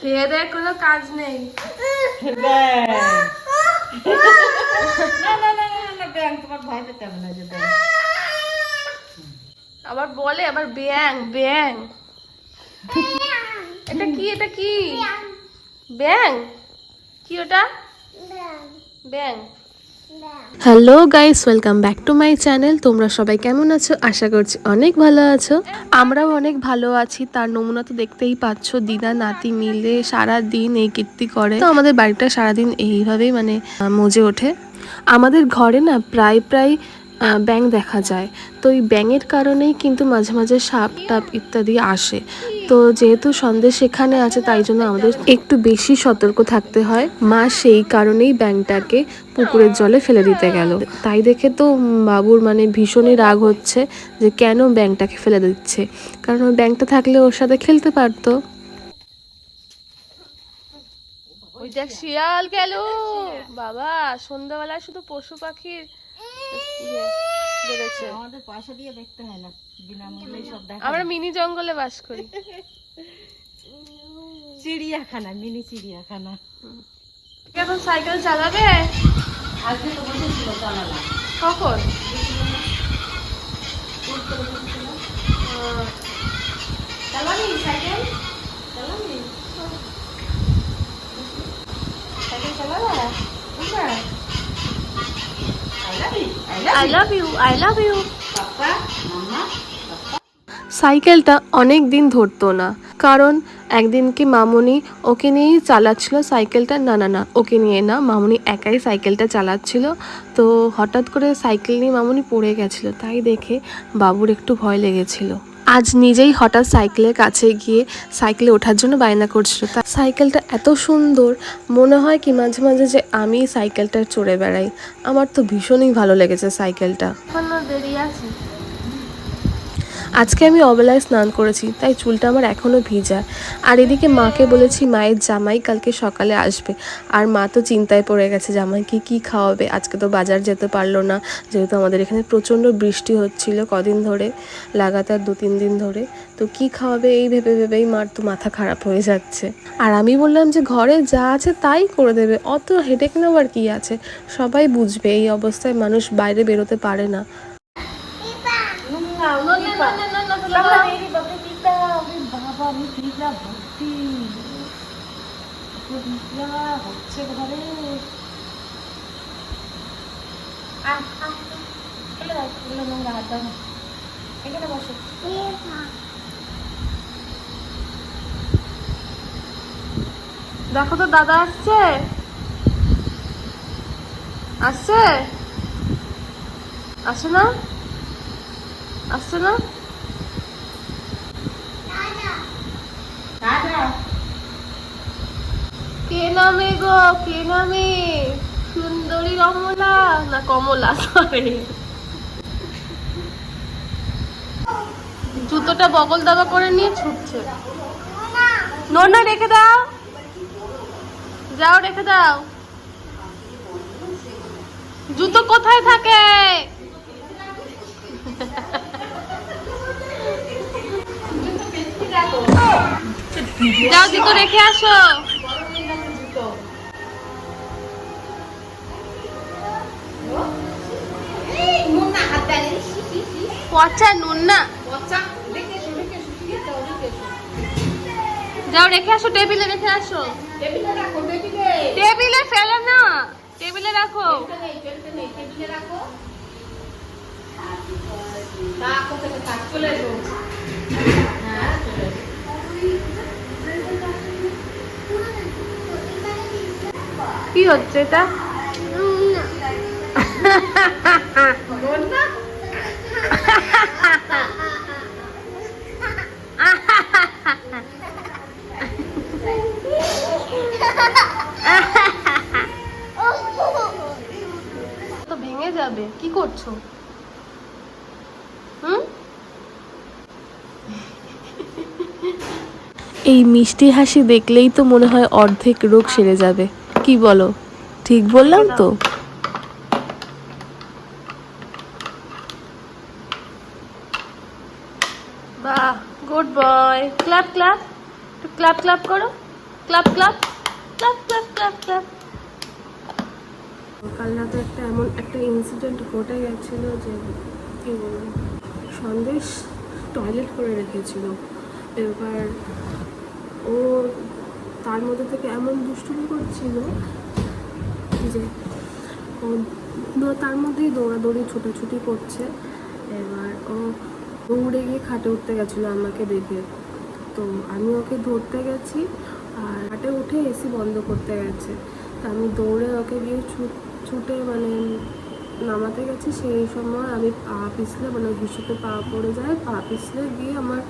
খেয়ে দেয় কোনো কাজ নেই। আবার বলে, আবার ব্যাং ব্যাং। এটা কি এটা কি? ব্যাং? কি ওটা? ব্যাং। Hello guys, welcome back to my channel. তোমরা সবাই কেমন আছো? আশা করছি অনেক ভালো আছো। আমরাও অনেক ভালো আছি। তার নমুনা তো দেখতেই পাচ্ছ, দিদা নাতি মিলে সারা দিন এই কীর্তি করে। তো আমাদের বাড়িটা সারাদিন এইভাবেই মানে মজে ওঠে। আমাদের ঘরে না প্রায় প্রায় ব্যাঙ দেখা যায়। তো এই ব্যাঙের কারণেই কিন্তু মাঝে মাঝে সাপ, টাপ ইত্যাদি আসে। তো যেহেতু সন্দেশ সেখানে আছে, তাই জন্য আমাদের একটু বেশি সতর্ক থাকতে হয়। মা সেই কারণেই ব্যাঙটাকে পুকুরের জলে ফেলে দিতে গেল। তাই দেখে তো বাবুর মানে ভীষণই রাগ হচ্ছে যে কেন ব্যাঙটাকে ফেলে দিচ্ছে। কারণ ওই ব্যাঙটা থাকলে ওর সাথে খেলতে পারতো। ওই দেখ শিয়াল গেল। বাবা, সন্ধ্যাবেলায় শুধু পশু পাখির বেড়েছে আমাদের পয়সা দিয়ে দেখতে হয় না বিনামূল্যে সব দেখা আমরা মিনি জঙ্গলে বাস করি। চিড়িয়াখানা মিনি চিড়িয়াখানা। এখন সাইকেল চালাবে? আজকে তো বসেছিল চালালা কখন? চালাবি সাইকেল চালাবি cycle চালাবা I love you I love you সাইকেলটা অনেক দিন ধরতো না। কারণ একদিন কি মামুনি ওকে নিয়েই চালাচ্ছিল সাইকেলটা? না না না ওকে নিয়ে না মামনি একাই সাইকেলটা চালাচ্ছিল। তো হঠাৎ করে সাইকেল নিয়ে মামুনি পড়ে গেছিল। তাই দেখে বাবুর একটু ভয় লেগেছিল। আজ নিজেই হঠাৎ সাইকেলের কাছে গিয়ে সাইকেলে ওঠার জন্য বায়না করছিল। তা সাইকেলটা এত সুন্দর, মনে হয় কি মাঝে মাঝে যে আমি সাইকেলটা চড়ে বেড়াই। আমার তো ভীষণই ভালো লেগেছে সাইকেলটা। আজকে আমি অবেলায় স্নান করেছি, তাই চুলটা আমার এখনও ভিজা। আর এদিকে মাকে বলেছি, মায়ের জামাই কালকে সকালে আসবে। আর মা তো চিন্তায় পড়ে গেছে, জামাইকে কি খাওয়াবে? আজকে তো বাজার যেতে পারল না, যেহেতু আমাদের এখানে প্রচণ্ড বৃষ্টি হচ্ছিল কদিন ধরে, লাগাতার দু তিন দিন ধরে। তো কি খাওয়াবে? এই ভেবে ভেবেই মার তো মাথা খারাপ হয়ে যাচ্ছে। আর আমি বললাম যে, ঘরে যা আছে তাই করে দেবে, অত হেডেক নেওয়ার কি আছে? সবাই বুঝবে, এই অবস্থায় মানুষ বাইরে বেরোতে পারে না। দেখো তো দাদা আসছে। আসছে? আসছে না? আসছে না কে নামে গো? কে নামে? সুন্দরী রমলা না কমলা? সরি জুতোটা বগল দাবা করে নিয়ে ছুটছে। নোনা রেখে দাও। যাও রেখে দাও। জুতো কোথায় থাকে? যাও, জুতো রেখে আসো। পচা নুন না যাও, রেখে আসো, টেবিলে রেখে আসো। টেবিলে ফেলে না। টেবিলে রাখো। কি হচ্ছে এটা? তো ভেঙে যাবে। কি করছ? হুম? এই মিষ্টি হাসি দেখলেই তো মনে হয় অর্ধেক রোগ সেরে যাবে। কি বলো? ঠিক বললাম তো? বাহ good boy clap clap clap clap করো। Clap clap clap clap clap clap কাল রাতে একটা এমন একটা ইনসিডেন্ট ঘটে গেছিল যে কি বলব সন্দেশ টয়লেট করে রেখেছিল। এবার ও তার মধ্যে থেকে এমন দুষ্টুমি করছিল যে, ও তার মধ্যেই দৌড়াদৌড়ি, ছোটাছুটি করছে। এবার ও দৌড়ে গিয়ে খাটে উঠতে গেছিল আমাকে দেখে। তো আমি ওকে ধরতে গেছি আর খাটে উঠে এসি বন্ধ করতে গেছে। তা আমি দৌড়ে ওকে গিয়ে ছুট মানে নামাতে গেছি। সেই সময় আমি পা পিছলে মানে ঘুষিতে পা পড়ে যায়, পা পিছলে গিয়ে আমার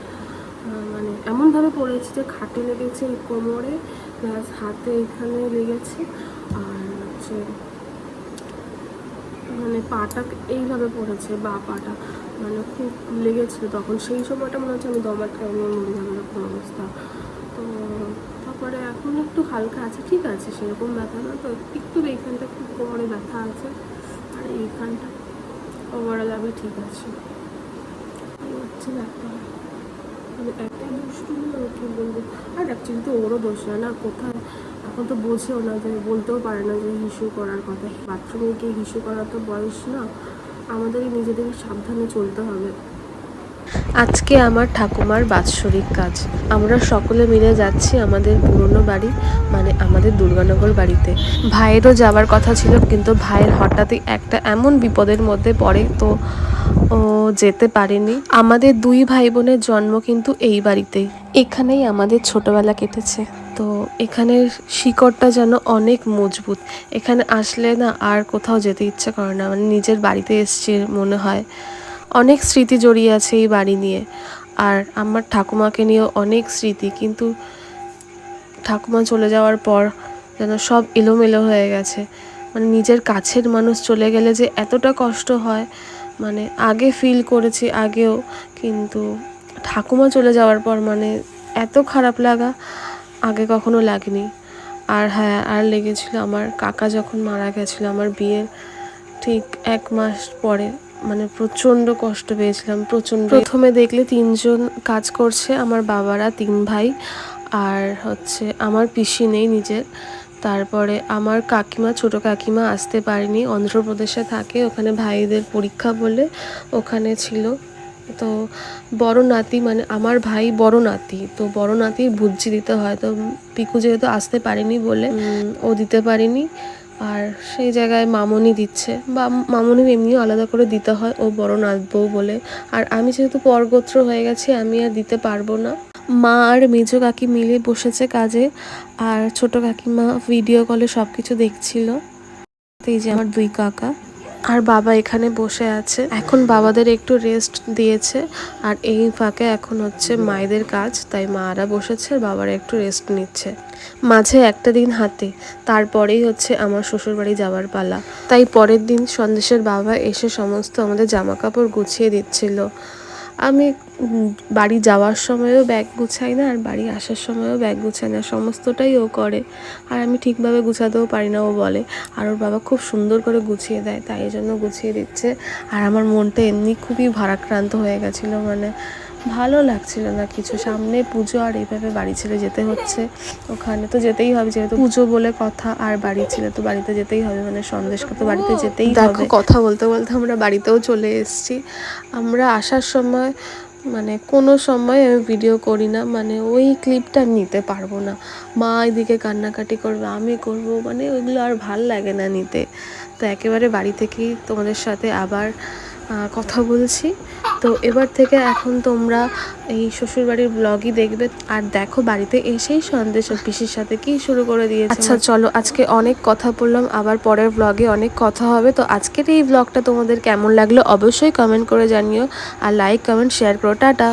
মানে এমনভাবে পড়েছি যে খাটে লেগেছে কোমরে প্লাস হাতে এখানে লেগেছে। আর হচ্ছে মানে পাটা এইভাবে পড়েছে, বা পাটা মানে খুব লেগেছিল তখন। সেই সময়টা মনে হচ্ছে আমি দমাটকে আমি মরে যাব এরকম অবস্থা। তো তারপরে এখন একটু হালকা আছে, ঠিক আছে, সেরকম ব্যথা না, তো একটু এইখানটা একটু কোমরে ব্যথা আছে, আর এইখানটা ওভারঅল আমি ঠিক আছে। হচ্ছে ব্যাপার। মানে এত দুষ্টুমি কি বলব? আর অ্যাকচুয়ালি তো ওরও দোষ না না, কোথায়? এখন তো বোঝেও না যে, বলতেও পারে না যে, হিসু করার কথা। বাথরুমে গিয়ে হিসু করার তো বয়স না। আমাদের নিজেদেরই সাবধানে চলতে হবে। আজকে আমার ঠাকুমার বাৎসরিক কাজ। আমরা সকলে মিলে যাচ্ছি আমাদের পুরনো বাড়ি মানে আমাদের দুর্গানগর বাড়িতে। ভাইয়েরও যাওয়ার কথা ছিল, কিন্তু ভাইয়ের হঠাৎই একটা এমন বিপদের মধ্যে পড়ে তো ও যেতে পারেনি। আমাদের দুই ভাই বোনের জন্ম কিন্তু এই বাড়িতেই। এখানেই আমাদের ছোটবেলা কেটেছে। তো এখানের শিকড়টা যেন অনেক মজবুত। এখানে আসলে না আর কোথাও যেতে ইচ্ছে করে না মানে নিজের বাড়িতে এসছে মনে হয়। অনেক স্মৃতি জড়িয়ে আছে এই বাড়ি নিয়ে। আর আমার ঠাকুমাকে নিয়েও অনেক স্মৃতি, কিন্তু ঠাকুমা চলে যাওয়ার পর যেন সব এলোমেলো হয়ে গেছে। মানে নিজের কাছের মানুষ চলে গেলে যে এতটা কষ্ট হয় মানে আগে ফিল করেছি আগেও, কিন্তু ঠাকুমা চলে যাওয়ার পর মানে এত খারাপ লাগা আগে কখনো লাগেনি। আর হ্যাঁ আর লেগেছিল আমার কাকা যখন মারা গেছিল, আমার বিয়ের ঠিক এক মাস পরে মানে প্রচণ্ড কষ্ট পেয়েছিলাম প্রচণ্ড। প্রথমে দেখলে তিনজন কাজ করছে আমার বাবারা তিন ভাই আর হচ্ছে আমার পিসি নেই নিজের। তারপরে আমার কাকিমা ছোট কাকিমা আসতে পারেনি অন্ধ্রপ্রদেশে থাকে ওখানে ভাইদের পরীক্ষা বলে ওখানে ছিল। তো বড় নাতি মানে আমার ভাই বড় নাতি তো বড় নাতির ভুজ্জি দিতে হয় তো পিকু যেহেতু আসতে পারেনি বলে ও দিতে পারেনি। আর সেই জায়গায় মামনি দিচ্ছে বা মামনি এমনিও আলাদা করে দিতে হয়, ও বড় নাচবো বলে। আর আমি যেহেতু পরগোত্র হয়ে গেছি, আমি আর দিতে পারব না। মা আর মেজো কাকি মিলে বসেছে কাজে, আর ছোট কাকিমা ভিডিও কলে সব কিছু দেখছিল। এই যে আমার দুই কাকা। আর বাবা এখানে বসে আছে। এখন বাবাদের একটু রেস্ট দিয়েছে আর এই ফাঁকে এখন হচ্ছে মায়েদের কাজ, তাই মারা বসেছে বাবারা একটু রেস্ট নিচ্ছে। মাঝে একটা দিন হাতে তারপরেই হচ্ছে আমার শ্বশুরবাড়ি যাওয়ার পালা। তাই পরের দিন সন্দেশের বাবা এসে সমস্ত আমাদের জামা কাপড় গুছিয়ে দিচ্ছিল। আমি বাড়ি যাওয়ার সময়ও ব্যাগ গুছাই না, আর বাড়ি আসার সময়ও ব্যাগ গুছাই না, সমস্তটাই ও করে। আর আমি ঠিকভাবে গুছাতেও পারি না, ও বলে। আর ওর বাবা খুব সুন্দর করে গুছিয়ে দেয়, তাই জন্য গুছিয়ে দিচ্ছে। আর আমার মনটা এমনি খুবই ভারাক্রান্ত হয়ে গেছিল মানে ভালো লাগছিল না কিছু। সামনে পুজো আর এইভাবে বাড়ি ছেড়ে যেতে হচ্ছে। ওখানে তো যেতেই হবে যেহেতু পুজো বলে কথা আর বাড়ি ছেড়ে তো বাড়িতে যেতেই হবে মানে সন্দেশকে তো বাড়িতে যেতেই হবে। কথা বলতে বলতে আমরা বাড়িতেও চলে এসেছি। আমরা আসার সময় মানে কোনো সময় আমি ভিডিও করি না মানে ওই ক্লিপটা নিতে পারব না। মা এদিকে কান্নাকাটি করবে আমি করব মানে ওইগুলো আর ভালো লাগে না নিতে। তো একেবারে বাড়ি থেকেই তোমাদের সাথে আবার কথা বলছি। তো এবার থেকে এখন তোমরা এই শ্বশুরবাড়ির ব্লগই দেখবে। আর দেখো বাড়িতে এসেই সন্দেশ পিসির সাথে কি শুরু করে দিয়েছে আচ্ছা চলো আজকে অনেক কথা বললাম আবার পরের ব্লগে অনেক কথা হবে। তো আজকের এই ব্লগটা তোমাদের কেমন লাগল অবশ্যই কমেন্ট করে জানিও। আর লাইক কমেন্ট শেয়ার করো টাটা।